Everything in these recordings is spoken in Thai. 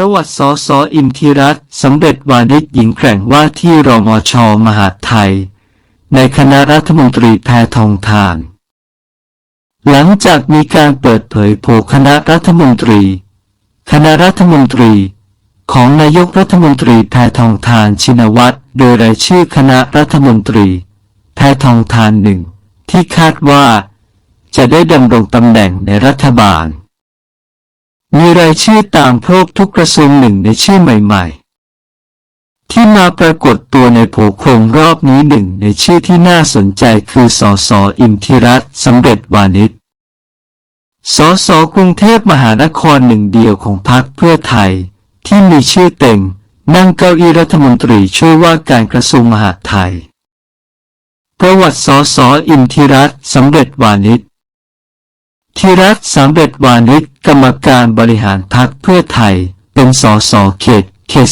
ประวัติสอสออิมธิรัตสำเร็จวานิชหญิงแกร่งว่าที่รมชมหาไทย ในคณะรัฐมนตรีแพทองทาน หลังจากมีการเปิดเผยโผคณะรัฐมนตรี คณะรัฐมนตรี ของนายกรัฐมนตรีแพทองทานชินวัตรโดยรายชื่อคณะรัฐมนตรีแพทองทานหนึ่งที่คาดว่า จะได้ดำรงตำแหน่งในรัฐบาล มีรายชื่อตามโพรบทุกกระทรวงหนึ่งในชื่อใหม่ ๆ ที่มาปรากฏตัวในโผโครงรอบนี้หนึ่งในชื่อที่น่าสนใจคือสอสออิมธิรัตสำเร็จวานิชสอสอกรุงเทพมหานครหนึ่งเดียวของพรรคเพื่อไทย ที่มีชื่อเต็งนั่งเก้าอี้รัฐมนตรีช่วยว่าการกระทรวงมหาดไทย ประวัติสอสออิมธิรัตสำเร็จวานิช ธีรัตน์สำเร็จวานิชกรรมการบริหารพรรคเพื่อไทย เป็นสสเขตเขต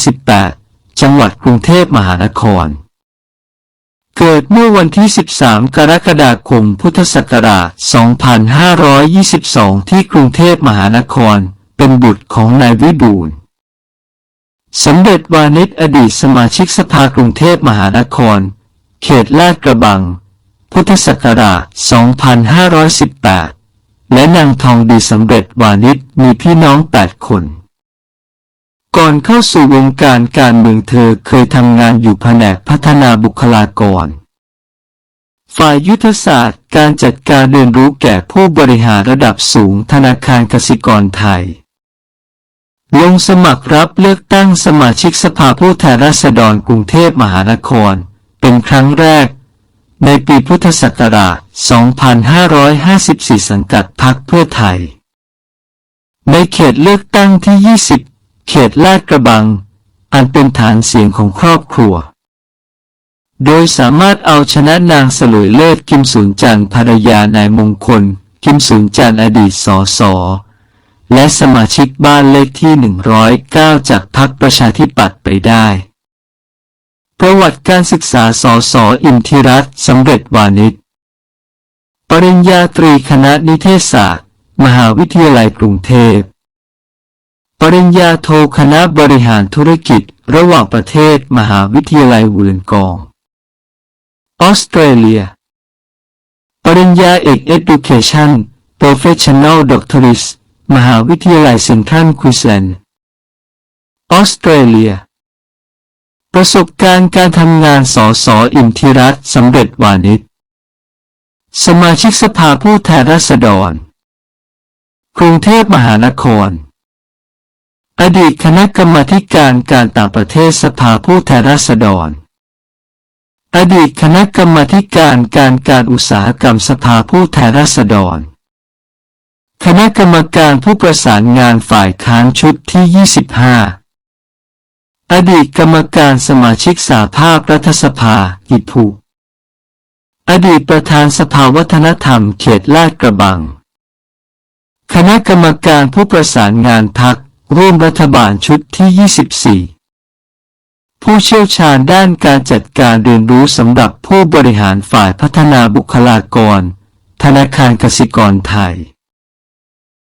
18 จังหวัดกรุงเทพมหานคร เกิดเมื่อวันที่ 13 กรกฎาคม พุทธศักราช 2522 ที่กรุงเทพมหานคร เป็นบุตรของนายวิบูลสำเร็จวานิชอดีตสมาชิกสภากรุงเทพมหานคร เขตลาดกระบัง พุทธศักราช 2518 และนางทองดีสำเร็จวานิชมีพี่น้องแปดคน ก่อนเข้าสู่วงการการเมืองเธอเคยทำงานอยู่แผนกพัฒนาบุคลากร ฝ่ายยุทธศาสตร์การจัดการเรียนรู้แก่ผู้บริหารระดับสูงธนาคารกสิกรไทย ลงสมัครรับเลือกตั้งสมาชิกสภาผู้แทนราษฎรกรุงเทพมหานคร เป็นครั้งแรก ในปีพุทธศักราช 2554 สังกัดพรรคเพื่อไทย ในเขตเลือกตั้งที่ 20 เขตลาดกระบัง อันเป็นฐานเสียงของครอบครัว โดยสามารถเอาชนะนางสลวยเลิศกิมสุนจันภรรยานายมงคล กิมสุนจันอดีตสสและสมาชิกบ้านเลขที่ 109 จากพรรคประชาธิปัตย์ไปได้ ประวัติการศึกษาสสอิมธิรัตสำเร็จวานิชปริญญาตรีคณะนิเทศศาสตร์ มหาวิทยาลัยกรุงเทพ ปริญญาโทคณะบริหารธุรกิจระหว่างประเทศมหาวิทยาลัยวูลนกอง ออสเตรเลีย ปริญญาเอก Education Professional Doctorate มหาวิทยาลัยเซนทรัลควีนสแลนด์ ออสเตรเลีย ประสบการณ์การทำงานสอสออิมธิรัตสำเร็จวานิชสมาชิกสภาผู้แทนราษฎร กรุงเทพมหานคร อดีตคณะกรรมาการการต่างประเทศสภาผู้แทนราษฎร อดีตคณะกรรมาการการการอุตสาหกรรมสภาผู้แทนราษฎร คณะกรรมการผู้ประสานงานฝ่ายค้านชุดที่ 25 อดีตกรรมการสมาชิกสาภาพรัฐสภากิภูอดีตประธานสภาวัฒนธรรมเขตลาดกระบัง คณะกรรมการผู้ประสานงานพักร่วมรัฐบาลชุดที่ 24 ผู้เชี่ยวชาญด้านการจัดการเรียนรู้สำหรับผู้บริหารฝ่ายพัฒนาบุคลากร ธนาคารกสิกรไทย